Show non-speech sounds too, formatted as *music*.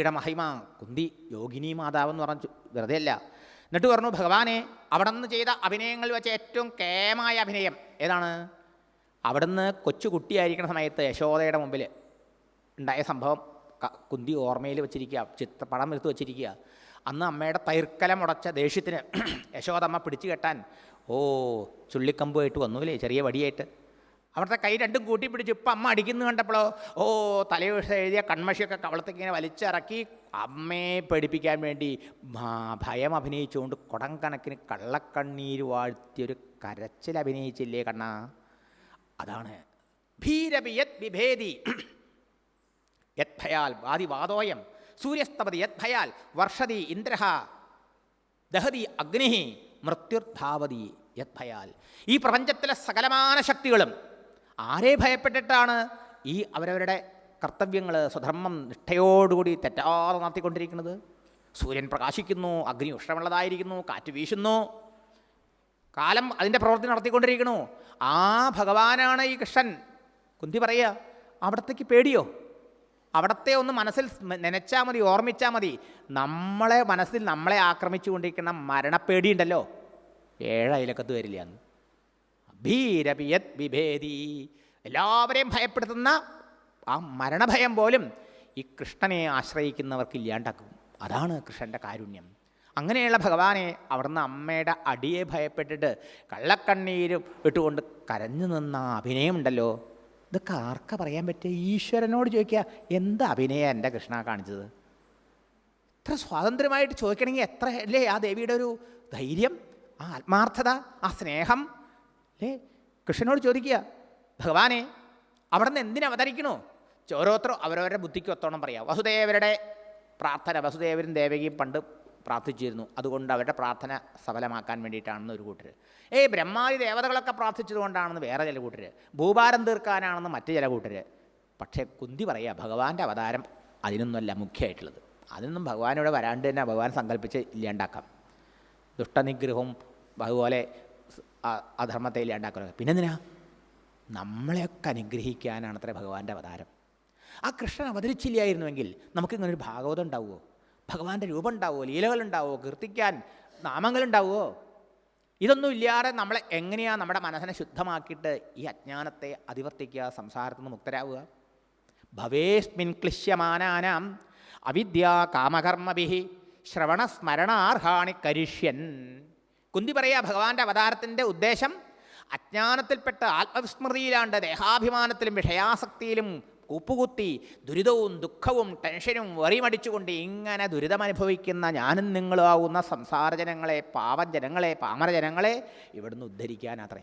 കുന്തിയുടെ മഹിമ കുന്തി യോഗിനി മാതാവെന്ന് പറഞ്ഞു വെറുതെ അല്ല എന്നിട്ട് പറഞ്ഞു ഭഗവാനെ അവിടെ നിന്ന് ചെയ്ത അഭിനയങ്ങളിൽ വെച്ച് ഏറ്റവും കേമായ അഭിനയം ഏതാണ്? അവിടുന്ന് കൊച്ചു കുട്ടിയായിരിക്കുന്ന സമയത്ത് യശോദയുടെ മുമ്പിൽ ഉണ്ടായ സംഭവം കുന്തി ഓർമ്മയിൽ വെച്ചിരിക്കുക ചിത്ര പടം എടുത്ത് വെച്ചിരിക്കുക. അന്ന് അമ്മയുടെ തൈർക്കലം മുടച്ച ദേഷ്യത്തിന് *clears throat* യശോദമ്മ പിടിച്ചു കെട്ടാൻ ഓ ചുള്ളിക്കമ്പുമായിട്ട് വന്നുല്ലേ ചെറിയ വടിയായിട്ട്? അവിടുത്തെ കൈ രണ്ടും കൂട്ടി പിടിച്ച് ഇപ്പം അമ്മ അടിക്കുന്നു കണ്ടപ്പോഴോ ഓ തലയോഷം എഴുതിയ കൺമഷിയൊക്കെ കവളത്തേക്ക് വലിച്ചിറക്കി അമ്മയെ പേടിപ്പിക്കാൻ വേണ്ടി ഭയം അഭിനയിച്ചുകൊണ്ട് കുടം കണക്കിന് കള്ളക്കണ്ണീര് വാഴ്ത്തിയൊരു കരച്ചിൽ അഭിനയിച്ചില്ലേ കണ്ണ? അതാണ് ഭീരബിയത് വിഭേദി. യത് ഭയാൽ വാദിവാദോയം സൂര്യസ്തപതി യത് ഭയാൽ വർഷതി ഇന്ദ്രഹ ദഹതി അഗ്നി മൃത്യുർധാവതി യത് ഭയാൽ ഈ പ്രപഞ്ചത്തിലെ സകലമാന ശക്തികളും ആരെ ഭയപ്പെട്ടിട്ടാണ് ഈ അവരവരുടെ കർത്തവ്യങ്ങൾ സ്വധർമ്മം നിഷ്ഠയോടുകൂടി തെറ്റാതെ നടത്തിക്കൊണ്ടിരിക്കുന്നത്? സൂര്യൻ പ്രകാശിക്കുന്നു അഗ്നി ഉഷ്ണമുള്ളതായിരിക്കുന്നു കാറ്റ് വീശുന്നു. കാലം അതിന്റെ പ്രവൃത്തി നടത്തിക്കൊണ്ടിരിക്കുന്നു. ആ ഭഗവാനാണ് ഈ കൃഷ്ണൻ. കുന്തി പറയുക അവിടത്തേക്ക് പേടിയോ? അവിടത്തെ ഒന്ന് മനസ്സിൽ നനച്ചാൽ മതി ഓർമ്മിച്ചാൽ മതി. നമ്മളെ മനസ്സിൽ നമ്മളെ ആക്രമിച്ചുകൊണ്ടിരിക്കുന്ന കൊണ്ടിരിക്കുന്ന ഉണ്ടല്ലോ ഏഴ് അയലക്കത്ത് അന്ന്. ഭീരപിയത് വിഭേദി. എല്ലാവരെയും ഭയപ്പെടുത്തുന്ന ആ മരണഭയം പോലും ഈ കൃഷ്ണനെ ആശ്രയിക്കുന്നവർക്ക് ഇല്ലാണ്ടാക്കും അതാണ് കൃഷ്ണന്റെ കാരുണ്യം. അങ്ങനെയുള്ള ഭഗവാനെ അവിടുന്ന് അമ്മയുടെ അടിയെ ഭയപ്പെട്ടിട്ട് കള്ളക്കണ്ണീര് ഇട്ടുകൊണ്ട് കരഞ്ഞു നിന്ന അഭിനയമുണ്ടല്ലോ ഇതൊക്കെ ആർക്ക പറയാൻ പറ്റുക ഈശ്വരനോട് ചോദിക്കുക എന്ത് അഭിനയം എന്റെ കൃഷ്ണ കാണിച്ചത്? ഇത്ര സ്വാതന്ത്ര്യമായിട്ട് ചോദിക്കണമെങ്കിൽ എത്ര അല്ലേ ആ ദേവിയുടെ ഒരു ധൈര്യം ആ ആത്മാർത്ഥത ആ സ്നേഹം? അല്ലേ കൃഷ്ണനോട് ചോദിക്കുക ഭഗവാനെ അവിടെ നിന്ന് എന്തിനു അവതരിക്കണോ? ഓരോരുത്തരും അവരവരുടെ ബുദ്ധിക്ക് ഒത്തോണം പറയാം. വസുദേവരുടെ പ്രാർത്ഥന വസുദേവരും ദേവകിയും പണ്ട് പ്രാർത്ഥിച്ചിരുന്നു. അതുകൊണ്ട് അവരുടെ പ്രാർത്ഥന സഫലമാക്കാൻ വേണ്ടിയിട്ടാണെന്ന് ഒരു കൂട്ടർ ഏയ് ബ്രഹ്മാതി ദേവതകളൊക്കെ പ്രാർത്ഥിച്ചതുകൊണ്ടാണെന്ന് വേറെ ചില കൂട്ടർ ഭൂഭാരം തീർക്കാനാണെന്ന് മറ്റു ചില കൂട്ടർ പക്ഷേ കുന്തി പറയുക ഭഗവാന്റെ അവതാരം അതിനൊന്നുമല്ല മുഖ്യമായിട്ടുള്ളത്. അതിനൊന്നും ഭഗവാനോട് വരാണ്ട് തന്നെ ഭഗവാൻ സങ്കല്പിച്ച് ഇല്ലാണ്ടാക്കാം. ദുഷ്ടനിഗ്രഹവും അതുപോലെ സ് ധർമ്മത്തെ ഉണ്ടാക്കുന്നത് പിന്നെ പിന്നെന്തിനാ? നമ്മളെയൊക്കെ അനുഗ്രഹിക്കാനാണ് അത്ര ഭഗവാന്റെ അവതാരം. ആ കൃഷ്ണൻ അവതരിച്ചില്ലായിരുന്നുവെങ്കിൽ നമുക്കിങ്ങനെ ഒരു ഭാഗവതം ഉണ്ടാവുമോ ഭഗവാന്റെ രൂപം ഉണ്ടാവുമോ ലീലകൾ ലീലകളുണ്ടാവുമോ കീർത്തിക്കാൻ നാമങ്ങളുണ്ടാവുമോ ഇതൊന്നും ഇല്ലാതെ നമ്മളെ എങ്ങനെയാണ് നമ്മുടെ മനസ്സിനെ ശുദ്ധമാക്കിയിട്ട് ഈ അജ്ഞാനത്തെ അതിവർത്തിക്കുക സംസാരത്തിൽ നിന്ന് മുക്തരാവുക? ഭവേസ്മിൻ ക്ലിശ്യമാനാനാം അവിദ്യ കാമകർമ്മഭി ശ്രവണസ്മരണാർഹാണി കരിഷ്യൻ. കുന്തി പറയുക ഭഗവാന്റെ അവതാരത്തിന്റെ ഉദ്ദേശം അജ്ഞാനത്തിൽപ്പെട്ട് ആത്മവിസ്മൃതിയിലാണ്ട് ദേഹാഭിമാനത്തിലും വിഷയാസക്തിയിലും കൂപ്പുകുത്തി ദുരിതവും ദുഃഖവും ടെൻഷനും വറിമടിച്ചുകൊണ്ട് ഇങ്ങനെ ദുരിതമനുഭവിക്കുന്ന ഞാനും നിങ്ങളും ആവുന്ന സംസാരജനങ്ങളെ പാവജനങ്ങളെ പാമരജനങ്ങളെ ഇവിടുന്ന് ഉദ്ധരിക്കാനത്രേ.